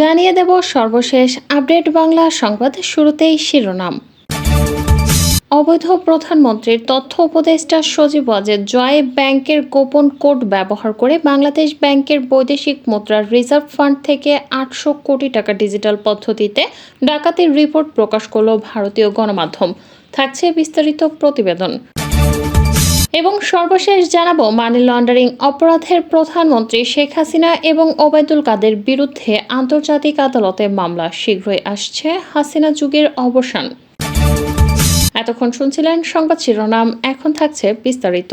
জানিয়ে দেব সর্বশেষ আপডেট বাংলা সংবাদ শুরুতেই শিরোনাম। অবৈধ প্রধানমন্ত্রীর তথ্য উপদেষ্টা সজীব ওয়াজেদ জয় ব্যাংকের গোপন কোড ব্যবহার করে বাংলাদেশ ব্যাংকের বৈদেশিক মুদ্রার রিজার্ভ ফান্ড থেকে আটশো কোটি টাকা ডিজিটাল পদ্ধতিতে ডাকাতির রিপোর্ট প্রকাশ করল ভারতীয় গণমাধ্যম। থাকছে বিস্তারিত প্রতিবেদন। এবং সর্বশেষ জানাব মানি লন্ডারিং অপরাধের প্রধানমন্ত্রী শেখ হাসিনা এবং ওবায়দুল কাদের বিরুদ্ধে আন্তর্জাতিক আদালতে মামলা শীঘ্রই আসছে, হাসিনা যুগের অবসান। এতক্ষণ শুনছিলেন সংবাদ শিরোনাম, এখন থাকছে বিস্তারিত।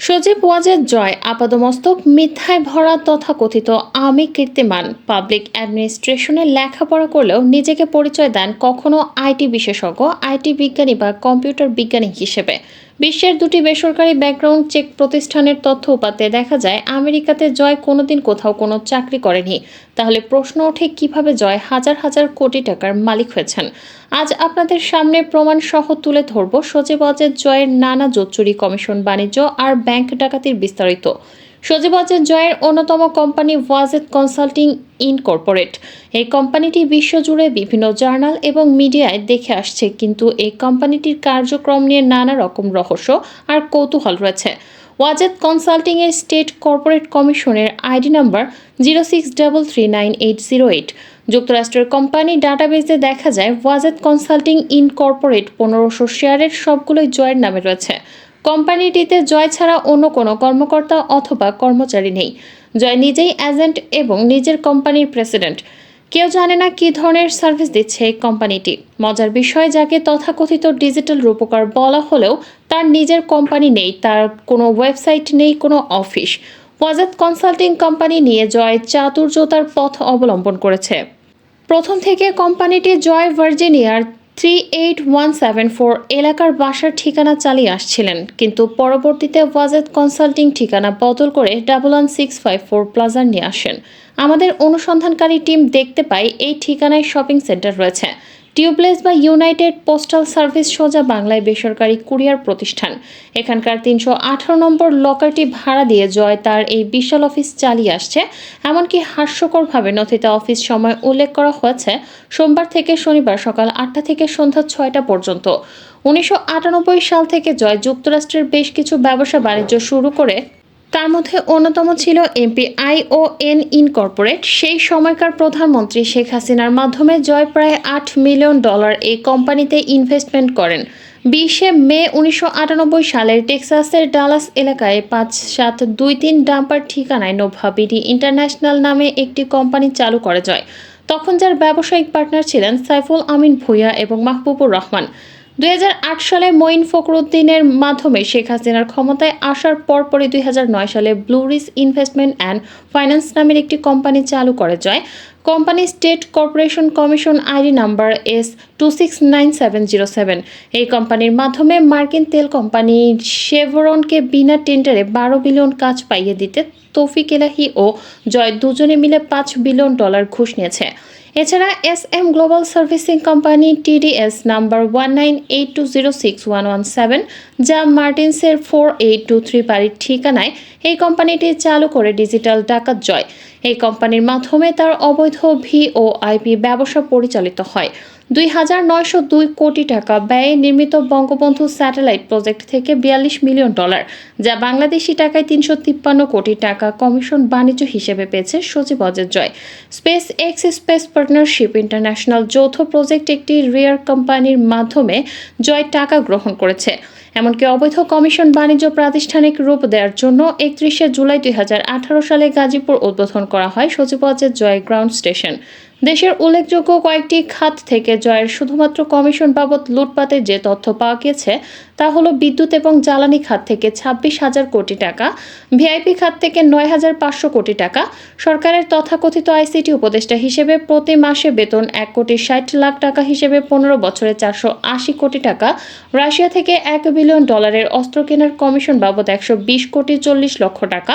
সজীব ওয়াজেদ জয়, আপাদমস্তক, মিথ্যায় ভরা তথাকথিত আমি কীর্তিমান। পাবলিক অ্যাডমিনিস্ট্রেশনে লেখাপড়া করলেও নিজেকে পরিচয় দেন কখনো আইটি বিশেষজ্ঞ, আইটি বিজ্ঞানী বা কম্পিউটার বিজ্ঞানী হিসেবে। বিশ্বের দুটি বেসরকারি ব্যাকগ্রাউন্ড চেক প্রতিষ্ঠানের তথ্য উপাতে দেখা যায়, আমেরিকাতে জয় কোনোদিন কোথাও কোনো চাকরি করেনি। তাহলে প্রশ্ন ওঠে, কীভাবে জয় হাজার হাজার কোটি টাকার মালিক হয়েছেন? আজ আপনাদের সামনে প্রমাণ সহ তুলে ধরব অজের জয়ের নানা জোচ্চুরি কমিশন বাণিজ্য আর ব্যাংক ডাকাতির বিস্তারিত। সজীব অজের জয়ের অন্যতম কোম্পানি ওয়াজেদ কনসাল্টিং ইনকর্পোরেট। এই কোম্পানিটি বিশ্বজুড়ে বিভিন্ন জার্নাল এবং মিডিয়ায় দেখে আসছে, কিন্তু এই কোম্পানিটির কার্যক্রম নিয়ে নানা রকম রহস্য আর কৌতূহল রয়েছে। ওয়াজেদ কনসাল্টিং এর স্টেট কর্পোরেট কমিশনের ID number zero six double three nine eight zero eight. যুক্তরাষ্ট্রের কোম্পানি ডাটাবেজে দেখা যায়, ওয়াজেদ কনসাল্টিং ইনকর্পোরেট পনেরোশো শেয়ারের সবগুলোই জয়ের নামে রয়েছে। কোম্পানিটিতে জয় ছাড়া অন্য কোনো কর্মকর্তা অথবা কর্মচারী নেই। জয় নিজেই এজেন্ট এবং নিজের কোম্পানির প্রেসিডেন্ট। কেউ জানে না কী ধরনের সার্ভিস দিচ্ছে এই কোম্পানিটি। মজার বিষয় যাকে তথাকথিত ডিজিটাল রূপকার বলা হলেও তার নিজের কোম্পানি নেই, তার কোনো ওয়েবসাইট নেই, কোনো অফিস। ওয়াজাদ কনসাল্টিং কোম্পানি নিয়ে জয় চাতুর্যতার পথ অবলম্বন করেছে। প্রথম থেকে কোম্পানিটি Joy ভার্জিনিয়ার three eight one seven four এলাকার বাসার ঠিকানা চালিয়ে আসছিলেন, কিন্তু পরবর্তীতে ওয়াজেদ কনসাল্টিং ঠিকানা বদল করে double one six five four প্লাজার নিয়ে আসেন। আমাদের অনুসন্ধানকারী টিম দেখতে পায় এই ঠিকানায় শপিং সেন্টার রয়েছে। টিউবলেস বা ইউনাইটেড পোস্টাল সার্ভিস সোজা বাংলায় বেসরকারি কুরিয়ার প্রতিষ্ঠান। এখানকার তিনশো আঠারো নম্বর লকারটি ভাড়া দিয়ে জয় তার এই বিশাল অফিস চালিয়ে আসছে। এমনকি হাস্যকরভাবে নথিতে অফিস সময় উল্লেখ করা হয়েছে সোমবার থেকে শনিবার সকাল আটটা থেকে সন্ধ্যা ছয়টা পর্যন্ত। উনিশশো আটানব্বই সাল থেকে জয় যুক্তরাষ্ট্রের বেশ কিছু ব্যবসা বাণিজ্য শুরু করে তার মধ্যে অন্যতম ছিল MP I O N incorporate. সেই সময়কার প্রধানমন্ত্রী শেখ হাসিনার মাধ্যমে জয় প্রায় আট মিলিয়ন ডলার এই কোম্পানিতে ইনভেস্টমেন্ট করেন। বিশে মে উনিশশো আটানব্বই সালের টেক্সাসের ডালাস এলাকায় পাঁচ সাত দুই তিন ডাম্পার ঠিকানায় নোভা বিডি ইন্টারন্যাশনাল নামে একটি কোম্পানি চালু করে যায় তখন যার ব্যবসায়িক পার্টনার ছিলেন সাইফুল আমিন ভুইয়া এবং মাহবুবুর রহমান। দুই হাজার আট সালে মঈন ফখরুদ্দিনের মাধ্যমে শেখ হাসিনার ক্ষমতায় আসার পরপরই দুই হাজার নয় সালে ব্লুরিস ইনভেস্টমেন্ট অ্যান্ড ফাইন্যান্স নামের একটি কোম্পানি চালু করে যায় company state corporation commission ID number S two six nine seven zero seven. এই কোম্পানির মাধ্যমে মার্কিন তেল কোম্পানি শেভরনকে বিনা টেন্ডারে বারো বিলিয়ন কাজ পাইয়ে দিতে তৌফিক এলাহি ও জয় দুজনে মিলে পাঁচ বিলিয়ন ডলার ঘুষ নিয়েছে। এছাড়া S M global servicing company TDS number one nine eight two zero six one one seven, যা মার্টিন্সের ফোর এইট টু থ্রি বাড়ির ঠিকানায় এই কোম্পানিটি চালু করে ডিজিটাল ডাকাত জয়। এই কোম্পানির মাধ্যমে তার অবৈধ ভি ও আইপি ব্যবসা পরিচালিত হয়। দুই হাজার নয়শো দুই কোটি টাকা ব্যয়ে নির্মিত বঙ্গবন্ধু স্যাটেলাইট প্রজেক্ট থেকে বিয়াল্লিশ মিলিয়ন ডলার, যা বাংলাদেশি টাকায় তিনশো তিপ্পান্ন কোটি টাকা কমিশন বাণিজ্য হিসেবে পেয়েছে সচিব Ajay Joy. Space X space partnership international যৌথ প্রজেক্ট একটি রেয়ার কোম্পানির মাধ্যমে জয় টাকা গ্রহণ করেছে। এমনকি অবৈধ কমিশন বাণিজ্য প্রাতিষ্ঠানিক রূপ দেওয়ার জন্য একত্রিশে জুলাই দুই হাজার আঠারো সালে গাজীপুর উদ্বোধন করা হয় সচিবালয়ের জয় গ্রাউন্ড স্টেশন। দেশের উল্লেখযোগ্য কয়েকটি খাত থেকে জয়ের শুধুমাত্র কমিশন বাবদ লুটপাতে যে তথ্য পাওয়া গেছে, তা হলো বিদ্যুৎ এবং জ্বালানি খাত থেকে ছাব্বিশ হাজার কোটি টাকা, ভিআইপি খাত থেকে নয় হাজার পাঁচশো কোটি টাকা, সরকারের তথাকথিত আইসিটি উপদেষ্টা হিসেবে প্রতি মাসে বেতন এক কোটি ষাট লাখ টাকা হিসেবে পনেরো বছরে চারশো আশি কোটি টাকা, রাশিয়া থেকে এক বিলিয়ন ডলারের অস্ত্র কেনার কমিশন বাবদ একশো বিশ কোটি চল্লিশ লক্ষ টাকা,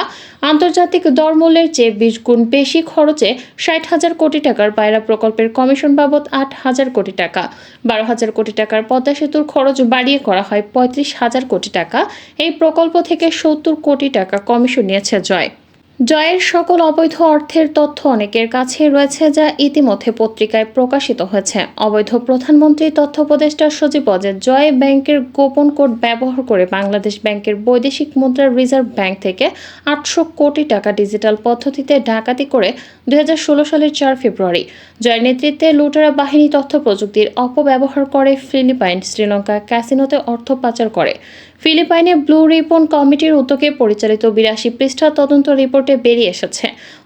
আন্তর্জাতিক দরমূল্যের চেয়ে বিশ গুণ বেশি খরচে ষাট হাজার কোটি টাকার পায়রা প্রকল্পের কমিশন বাবদ আট হাজার কোটি টাকা। বারো হাজার কোটি টাকার পদ্মা সেতুর খরচ বাড়িয়ে করা হয় পঁয়ত্রিশ হাজার কোটি টাকা। এই প্রকল্প থেকে সত্তর কোটি টাকা কমিশন নিয়েছে জয়। জয়ের সকল অবৈধ অর্থের তথ্য অনেকের কাছে রয়েছে যা ইতিমধ্যে পত্রিকায় প্রকাশিত হয়েছে। অবৈধ প্রধানমন্ত্রী তথ্য উপদেষ্টা সচিব অজয় জয় ব্যাংকের গোপন কোড ব্যবহার করে বাংলাদেশ ব্যাংকের বৈদেশিক মুদ্রা রিজার্ভ ব্যাংক থেকে আটশো কোটি টাকা ডিজিটাল পদ্ধতিতে ডাকাতি করে দু হাজার ষোলো সালের চার ফেব্রুয়ারি। জয়ের নেতৃত্বে লুটেরা বাহিনী তথ্য প্রযুক্তির অপব্যবহার করে ফিলিপাইন, শ্রীলঙ্কা ক্যাসিনোতে অর্থ পাচার করে। ফিলিপাইনে ব্লু রিপন কমিটির উদ্যোগে পরিচালিত বিরাশি পৃষ্ঠা তদন্ত রিপোর্টে বেরিয়ে এসেছে।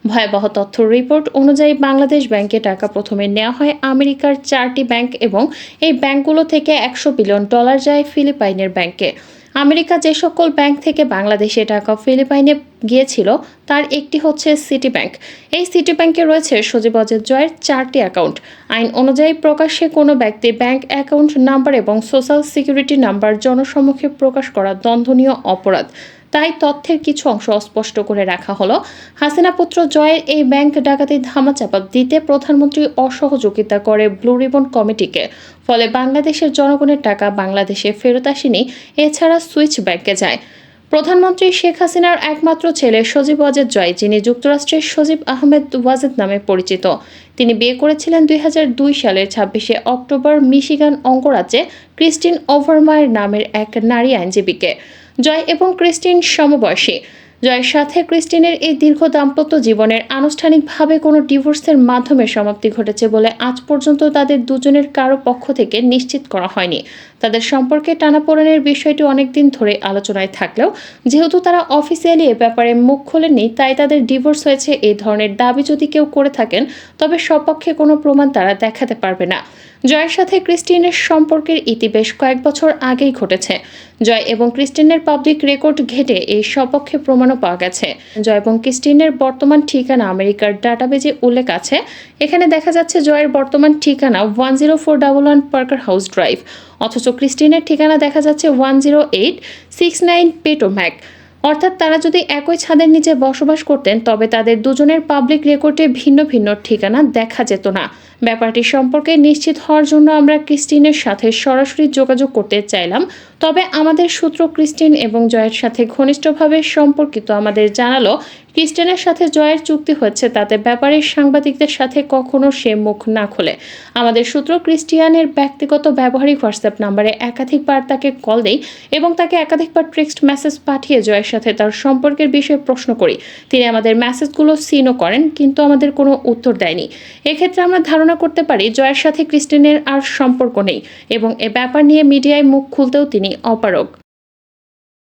ভয়াবহ তথ্য রিপোর্ট অনুযায়ী বাংলাদেশ ব্যাংকে টাকা প্রথমে নেওয়া হয় আমেরিকার চারটি ব্যাংক এবং এই ব্যাংকগুলো থেকে একশো বিলিয়ন ডলার যায় ফিলিপাইনের ব্যাংকে। আমেরিকা যে সকল ব্যাংক থেকে বাংলাদেশে টাকা ফিলিপাইনে গিয়েছিল, তার একটি হচ্ছে সিটি ব্যাংক এই সিটি ব্যাংকে রয়েছে সজীব জয়ের চারটি অ্যাকাউন্ট আইন অনুযায়ী প্রকাশ্যে কোনো ব্যক্তি ব্যাংক অ্যাকাউন্ট নাম্বার এবং সোশ্যাল সিকিউরিটি নাম্বার জনসম্মুখে প্রকাশ করা দণ্ডনীয় অপরাধ। তাই তথ্যের কিছু অংশ অস্পষ্ট করে রাখা হলো। হাসিনা পুত্র জয়ের এই ব্যাংক ডাকাতি ধামাচাপা দিতে প্রধানমন্ত্রী অসহযোগিতা করে ব্লু রিবন কমিটিকে। ফলে বাংলাদেশের জনগণের টাকা বাংলাদেশে ফেরত আসেনি, এছাড়া সুইচ ব্যাংকে যায়। প্রধানমন্ত্রী শেখ হাসিনার একমাত্র ছেলে সজীব ওয়াজেদ জয়, যিনি যুক্তরাষ্ট্রের সজীব আহমেদ ওয়াজেদ নামে পরিচিত। তিনি বিয়ে করেছিলেন দুই হাজার দুই সালের ছাব্বিশে অক্টোবর মিশিগান অঙ্গরাজ্যে ক্রিস্টিন ওভারমায়ের নামের এক নারী আইনজীবীকে। জয় এবং ক্রিস্টিন সমবয়সী। জয়ের সাথে ক্রিস্টিনের এই দীর্ঘ দাম্পত্য জীবনের আনুষ্ঠানিকভাবে কোনো ডিভোর্সের মাধ্যমে সমাপ্তি ঘটেছে বলে আজ পর্যন্ত তাদের দুজনের কারও পক্ষ থেকে নিশ্চিত করা হয়নি। তাদের সম্পর্কে টানাপোড়েনের বিষয়টি অনেকদিন ধরে আলোচনায় থাকলেও, যেহেতু তারা অফিসিয়ালি এ ব্যাপারে মুখ খোলেননি, তাই তাদের ডিভোর্স হয়েছে এই ধরনের দাবি যদি কেউ করে থাকেন, তবে সপক্ষে কোনো প্রমাণ তারা দেখাতে পারবে না। জয়ের সাথে ক্রিস্টিনের সম্পর্কের ইতি বেশ কয়েক বছর আগেই ঘটেছে। জয় এবং ক্রিস্টিনের পাবলিক রেকর্ড ঘেটে এই সপক্ষে প্রমাণও পাওয়া গেছে। জয় এবং ক্রিস্টিনের বর্তমান ঠিকানা আমেরিকার ডাটাবেজে উল্লেখ আছে। এখানে দেখা যাচ্ছে জয়ের বর্তমান ঠিকানা one zero four double one Parker House Drive. অথচ ক্রিস্টিনের ঠিকানা দেখা যাচ্ছে one zero eight six nine Potomac অর্থাৎ তারা যদি একই ছাদের নিচে বসবাস করতেন, তবে তাদের দুজনের পাবলিক রেকর্ডে ভিন্ন ভিন্ন ঠিকানা দেখা যেত না। ব্যাপারটি সম্পর্কে নিশ্চিত হওয়ার জন্য আমরা ক্রিস্টিনের সাথে সরাসরি যোগাযোগ করতে চাইলাম। তবে আমাদের সূত্র ক্রিস্টিন এবং জয়ের সাথে ঘনিষ্ঠভাবে সম্পর্কিত আমাদের জানালো, ক্রিস্টিনের সাথে জয়ের চুক্তি হচ্ছে তাতে ব্যাপারে সাংবাদিকদের সাথে কখনো সে মুখ না খোলে। আমাদের সূত্র ক্রিস্টিয়ানের ব্যক্তিগত ব্যবহারিক হোয়াটসঅ্যাপ নাম্বারে একাধিকবার তাকে কল দেই এবং তাকে একাধিকবার টেক্সট মেসেজ পাঠিয়ে জয়ের সাথে তার সম্পর্কের বিষয়ে প্রশ্ন করি। তিনি আমাদের মেসেজগুলো সিনও করেন, কিন্তু আমাদের কোনো উত্তর দেয়নি। এক্ষেত্রে আমরা ধারণা করতে পারি, জয়ের সাথে ক্রিস্টিনের আর সম্পর্ক নেই এবং এ ব্যাপার নিয়ে মিডিয়ায় মুখ খুলতেও তিনি অপারগ।